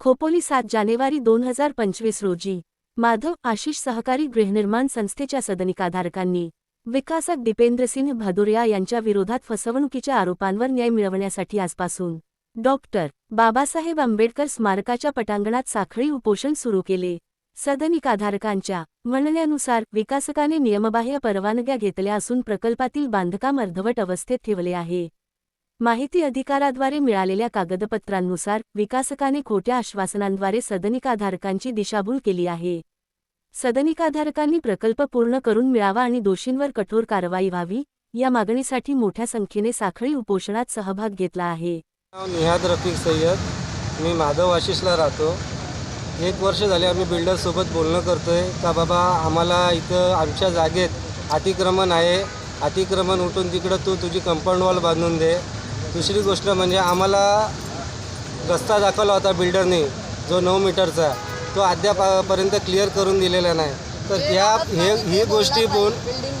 खोपोली सात जानेवारी दोन हजार पंचवीस रोजी माधव आशिष सहकारी गृहनिर्माण संस्थेच्या सदनिकाधारकांनी विकासक दीपेंद्रसिंह भादुरिया यांच्या विरोधात फसवणुकीच्या आरोपांवर न्याय मिळवण्यासाठी आजपासून डॉक्टर बाबासाहेब आंबेडकर स्मारकाच्या पटांगणात साखळी उपोषण सुरू केले. सदनिकाधारकांच्या म्हणण्यानुसार विकासकाने नियमबाह्य परवानग्या घेतल्या असून प्रकल्पातील बांधकाम अर्धवट अवस्थेत ठेवले आहे. माहिती अधिकाराद्वारे मिळालेल्या कागदपत्रांनुसार विकासकाने खोट्या आश्वासनांद्वारे सदनिकाधारकांची दिशाभूल केली आहे. सदनिकाधारकांनी प्रकल्प पूर्ण करून मिळावा आणि दोषींवर कठोर कारवाई व्हावी या मागणीसाठी मोठ्या संख्येने साखळी उपोषणात सहभाग घेतला आहे. निहाद रफिक सय्यद. मी माधव आशिषला राहतो. एक वर्ष झाले आम्ही बिल्डरसोबत बोलणं करतो आहे का बाबा आम्हाला इथं आमच्या जागेत अतिक्रमण आहे. अतिक्रमण उठून तिकडं तू तुझी कंपाऊंड वॉल बांधून दे. दुसरी गोष्ट म्हणजे आम्हाला रस्ता दाखवला होता बिल्डरने जो नऊ मीटरचा तो अद्यापपर्यंत क्लिअर करून दिलेला नाही. तर ह्या हे ही गोष्टी पाहून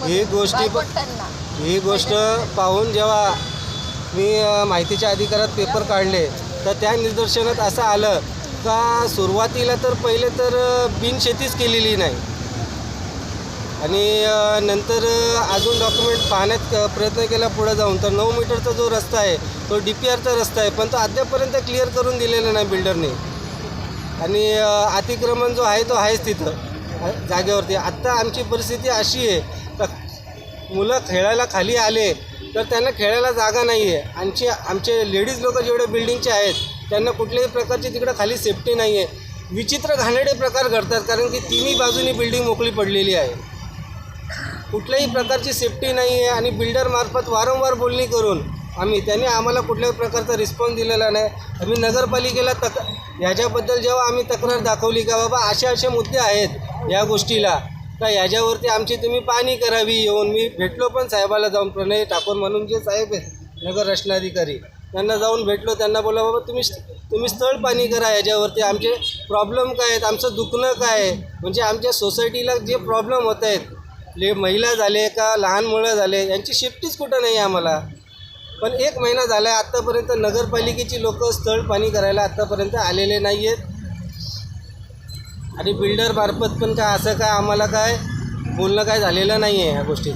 ही गोष्टी ही गोष्ट पाहून जेव्हा मी माहितीच्या अधिकारात पेपर काढले तर त्या निदर्शनात असं आलं का सुरुवातीला तर पहिले तर बिनशेतीच केलेली नाही. आणि नंतर अजून डॉक्युमेंट पाहण्यात क- प्रयत्न केला पुढे जाऊन. तर नऊ मीटरचा जो रस्ता आहे तो डी पी आरचा रस्ता आहे पण तो अद्यापपर्यंत क्लिअर करून दिलेला नाही बिल्डरने. आणि अतिक्रमण जो आहे तो आहेच तिथं जागेवरती. आत्ता आमची परिस्थिती अशी आहे तर मुलं खेळायला खाली आले तर त्यांना खेळायला जागा नाही आहे आमचे आमचे लेडीज लोक जेवढे बिल्डिंगचे आहेत त्यांना कुठल्याही प्रकारची तिकडं खाली सेफ्टी नाही आहे विचित्र घाणेडे प्रकार घडतात कारण की तिन्ही बाजूनी बिल्डिंग मोकळी पडलेली आहे. कुठल्याही प्रकारची सेफ्टी नाही आहे आणि बिल्डरमार्फत वारंवार बोलणी करून आम्ही त्यांनी आम्हाला कुठल्याही प्रकारचा रिस्पॉन्स दिलेला नाही. आम्ही नगरपालिकेला तक ह्याच्याबद्दल जेव्हा आम्ही तक्रार दाखवली का बाबा असे असे मुद्दे आहेत या गोष्टीला का ह्याच्यावरती आमची तुम्ही पाणी करावी येऊन मी भेटलो पण साहेबाला जाऊन प्रणय ठाकूर म्हणून जे साहेब आहेत नगर रचनाधिकारी त्यांना जाऊन भेटलो त्यांना बोला बाबा तुम्ही तुम्ही स्थळ पाणी करा याच्यावरती आमचे प्रॉब्लेम काय आहेत आमचं दुखणं काय आहे? म्हणजे आमच्या सोसायटीला जे प्रॉब्लेम होत आहेत ले महिला झाले का लहान मुलं झाले यांची शिफ्टीच कुठं नाही आहे आम्हाला. पण एक महिना झाला आहे आत्तापर्यंत नगरपालिकेची लोक स्थळ पाणी करायला आत्तापर्यंत आलेले नाही आहेत आणि बिल्डरमार्फत पण काय असं काय आम्हाला काय बोलणं काय झालेलं नाही आहे ह्या गोष्टीत.